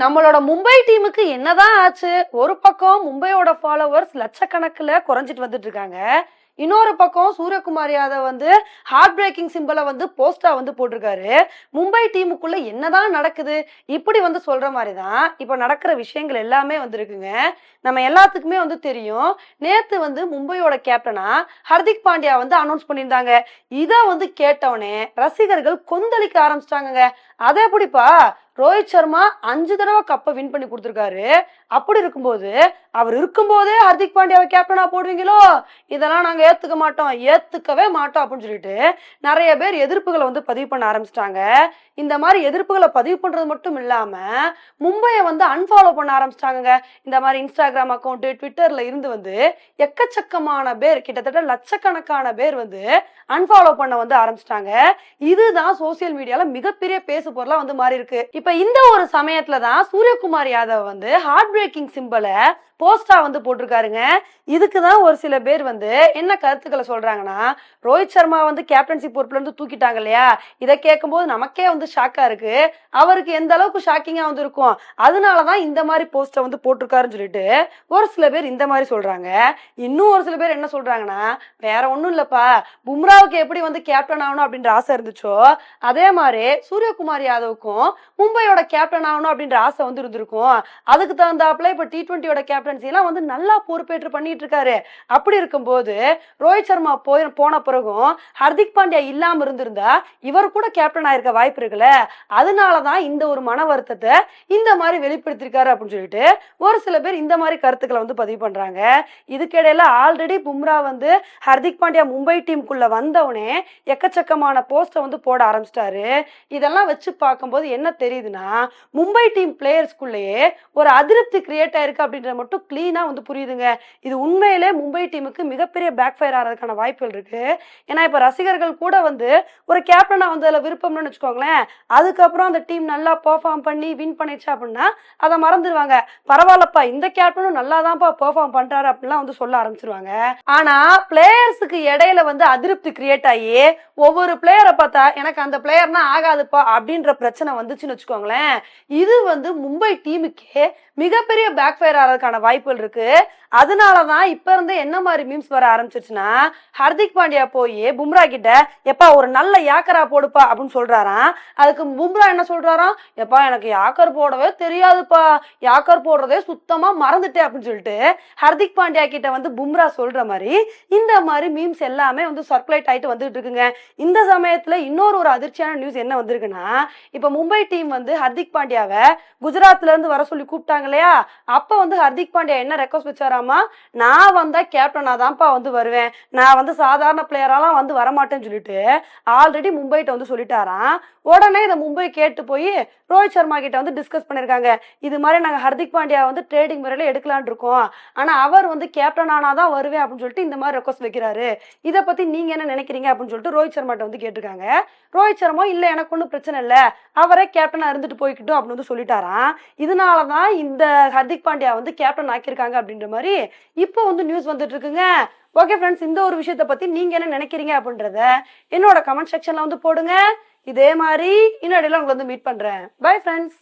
நம்மளோட மும்பை டீமுக்கு என்னதான் ஆச்சு? ஒரு பக்கம் மும்பையோட ஃபாலோவர்ஸ் லட்சக்கணக்கில் குறைஞ்சிட்டு வந்துட்டு இருக்காங்க. இன்னொரு பக்கம் சூரியகுமார் யாதவ் வந்து ஹார்ட் பிரேக்கிங் சிம்பிளை வந்து போஸ்டா வந்து போட்டிருக்காரு. மும்பை டீமுக்குள்ள என்னதான் நடக்குது? இப்படி வந்து சொல்ற மாதிரி தான் இப்போ நடக்கிற விஷயங்கள் எல்லாமே வந்துருக்குங்க. நம்ம எல்லாத்துக்குமே வந்து தெரியும். நேத்து வந்து மும்பையோட கேப்டனா ஹர்திக் பாண்டியா வந்து அனௌன்ஸ் பண்ணியிருந்தாங்க. இதை வந்து கேட்டவனே ரசிகர்கள் கொந்தளிக்க ஆரம்பிச்சிட்டாங்கங்க. அதை எப்படிப்பா? ரோஹித் சர்மா அஞ்சு தடவை கப்பை வின் பண்ணி கொடுத்துருக்காரு. அப்படி இருக்கும்போது அவர் இருக்கும்போதே ஹர்திக் பாண்டியாவை கேப்டனா போடுவீங்களோ? இதெல்லாம் நாங்கள் ஏற்றுக்க மாட்டோம். ஏற்றுக்கவே மாட்டோம் அப்படின்னு சொல்லிட்டு நிறைய பேர் எதிர்ப்புகளை வந்து பதிவு பண்ண ஆரம்பிச்சிட்டாங்க. இந்த மாதிரி எதிர்ப்புகளை பதிவு பண்ணுறது மட்டும் இல்லாமல் மும்பையை வந்து அன்ஃபாலோ பண்ண ஆரம்பிச்சிட்டாங்க இந்த மாதிரி இன்ஸ்டாகிராம் அக்கௌண்ட்டு ட்விட்டரில் இருந்து வந்து எக்கச்சக்கமான பேர் கிட்டத்தட்ட லட்சக்கணக்கான பேர் வந்து அன்ஃபாலோ பண்ண வந்து ஆரம்பிச்சிட்டாங்க. இதுதான் சோசியல் மீடியாவில் மிகப்பெரிய பேசு பொருளாக வந்து மாறி இருக்கு இப்ப இந்த ஒரு சமயத்துல தான் சூரியகுமார் யாதவ் வந்து ஹார்ட் பிரேக்கிங் சிம்பிளை போஸ்டா வந்து போட்டிருக்காருங்க. இதுக்கு தான் ஒரு சில பேர் வந்து என்ன கருத்துக்களை சொல்றாங்கன்னா ரோஹித் சர்மா வந்து கேப்டன்சி பொறுப்புல இருந்து தூக்கிட்டாங்க இல்லையா? இதை கேட்கும்போது நமக்கே வந்து ஷாக்கா இருக்கு. அவருக்கு எந்த அளவுக்கு ஷாக்கிங்கா வந்து இருக்கும்? அதனாலதான் இந்த மாதிரி போஸ்டை வந்து போட்டிருக்காருன்னு சொல்லிட்டு ஒரு சில பேர் இந்த மாதிரி சொல்றாங்க. இன்னும் ஒரு சில பேர் என்ன சொல்றாங்கன்னா வேற ஒண்ணும் இல்லப்பா. பும்ராவுக்கு எப்படி வந்து கேப்டன் ஆகணும் அப்படின்ற ஆசை இருந்துச்சோ அதே மாதிரி சூரியகுமார் யாதவுக்கும் மும்பையோட கேப்டன் ஆகணும் அப்படின்ற ஆசை வந்து இருந்திருக்கும் அதுக்கு தகுந்தாப்புல இப்போ டி டுவெண்ட்டியோட கேப்டன்சி எல்லாம் வந்து நல்லா பொறுப்பேற்று பண்ணிட்டு இருக்காரு. அப்படி இருக்கும்போது ரோஹித் சர்மா போய் போன பிறகும் ஹர்திக் பாண்டியா இல்லாம இருந்திருந்தா இவர் கூட கேப்டன் ஆயிருக்க வாய்ப்பு இருக்குல்ல. அதனாலதான் இந்த ஒரு மன வருத்தத்தை இந்த மாதிரி வெளிப்படுத்திருக்காரு அப்படின்னு சொல்லிட்டு ஒரு சில பேர் இந்த மாதிரி கருத்துக்களை வந்து பதிவு பண்றாங்க. இதுக்கிடையில ஆல்ரெடி பும்ரா வந்து ஹர்திக் பாண்டியா மும்பை டீமுக்குள்ள வந்தவுடனே எக்கச்சக்கமான போஸ்ட்டை வந்து போட ஆரம்பிச்சிட்டாரு. இதெல்லாம் வச்சு பார்க்கும்போது என்ன தெரியுது? தெரியுதுன்னா மும்பை டீம் பிளேயர்ஸ்குள்ளேயே ஒரு அதிருப்தி கிரியேட் ஆயிருக்கு அப்படின்றத மட்டும் கிளீனா வந்து புரியுதுங்க. இது உண்மையிலே மும்பை டீமுக்கு மிகப்பெரிய பேக் ஃபயர் ஆகிறதுக்கான வாய்ப்புகள் இருக்கு. ஏன்னா இப்போ ரசிகர்கள் கூட வந்து ஒரு கேப்டனாக வந்து அதில் விருப்பம்னு வச்சுக்கோங்களேன் அதுக்கப்புறம் அந்த டீம் நல்லா பெர்ஃபார்ம் பண்ணி வின் பண்ணிடுச்சு அப்படின்னா அதை மறந்துடுவாங்க. பரவாயில்லப்பா இந்த கேப்டனும் நல்லா தான்ப்பா பெர்ஃபார்ம் பண்றாரு அப்படிலாம் வந்து சொல்ல ஆரம்பிச்சிருவாங்க. ஆனா பிளேயர்ஸுக்கு இடையில வந்து அதிருப்தி கிரியேட் ஆகி ஒவ்வொரு பிளேயரை பார்த்தா எனக்கு அந்த பிளேயர்னா ஆகாதுப்பா அப்படின்ற பிரச்சனை வந்துச்சுன்னு வச்சுக்கோங்க. வச்சுக்கோங்களேன். இது வந்து மும்பை டீமுக்கே மிகப்பெரிய பேக் ஃபயர் ஆகிறதுக்கான வாய்ப்புகள் இருக்கு. அதனால தான் இப்போ இருந்து என்ன மாதிரி மீம்ஸ் வர ஆரம்பிச்சிருச்சுன்னா ஹர்திக் பாண்டியா போய் பும்ரா கிட்ட எப்பா ஒரு நல்ல யாக்கரா போடுப்பா அப்படின்னு சொல்றாராம். அதுக்கு பும்ரா என்ன சொல்றாராம்? எப்பா எனக்கு யாக்கர் போடவே தெரியாதுப்பா. யாக்கர் போடுறதே சுத்தமா மறந்துட்டேன் அப்படின்னு சொல்லிட்டு ஹர்திக் பாண்டியா கிட்ட வந்து பும்ரா சொல்ற மாதிரி இந்த மாதிரி மீம்ஸ் எல்லாமே வந்து சர்க்குலேட் ஆயிட்டு வந்துட்டு இருக்குங்க. இந்த சமயத்துல இன்னொரு ஒரு அதிர்ச்சியான நியூஸ் என்ன வந்திருக்குன்னா இப்ப மும்பை டீம் வந்து ஹர்திக் பாண்டியாவை குஜராத்ல இருந்து வர சொல்லி கூப்பிட்டாங்க இல்லையா? அப்ப வந்து ஹர்திக் பாண்டியா என்ன ரெக்வஸ்ட் வச்சாராமா நான் வந்தா கேப்டனா தான்ப்பா வந்து வருவேன். நான் வந்து சாதாரண பிளேயராலாம் வந்து வரமாட்டேன்னு சொல்லிட்டு ஆல்ரெடி மும்பைகிட்ட வந்து சொல்லிட்டாராம். உடனே இதை மும்பை கேட்டு போய் ரோஹித் சர்மா கிட்ட வந்து டிஸ்கஸ் பண்ணியிருக்காங்க இது மாதிரி நாங்கள் ஹர்திக் பாண்டியா வந்து ட்ரேடிங் முறையில் எடுக்கலான் இருக்கோம். ஆனால் அவர் வந்து கேப்டன் ஆனால் தான் வருவேன் அப்படின்னு சொல்லிட்டு இந்த மாதிரி ரெக்வஸ்ட் வைக்கிறாரு. இதை பற்றி நீங்கள் என்ன நினைக்கிறீங்க அப்படின்னு சொல்லிட்டு ரோஹித் சர்மாட்ட வந்து கேட்டிருக்காங்க. ரோஹித் சர்மா இல்லை எனக்கு ஒன்றும் பிரச்சனை இல்லை. அவரே கேப்டனாக இருந்துட்டு போய்க்கிட்டும் அப்படின்னு வந்து சொல்லிட்டாராம். இதனால தான் இந்த ஹர்திக் பாண்டியா வந்து கேப்டன் ஆக்கியிருக்காங்க அப்படின்ற மாதிரி இப்போ வந்து நியூஸ் வந்துட்டு இருக்குங்க ஓகே ஃப்ரெண்ட்ஸ் இந்த ஒரு விஷயத்த பத்தி நீங்க என்ன நினைக்கிறீங்க அப்படின்றத என்னோட கமெண்ட் செக்ஷன்ல வந்து போடுங்க. இதே மாதிரி இன்னொடையில உங்களை வந்து மீட் பண்றேன். Bye friends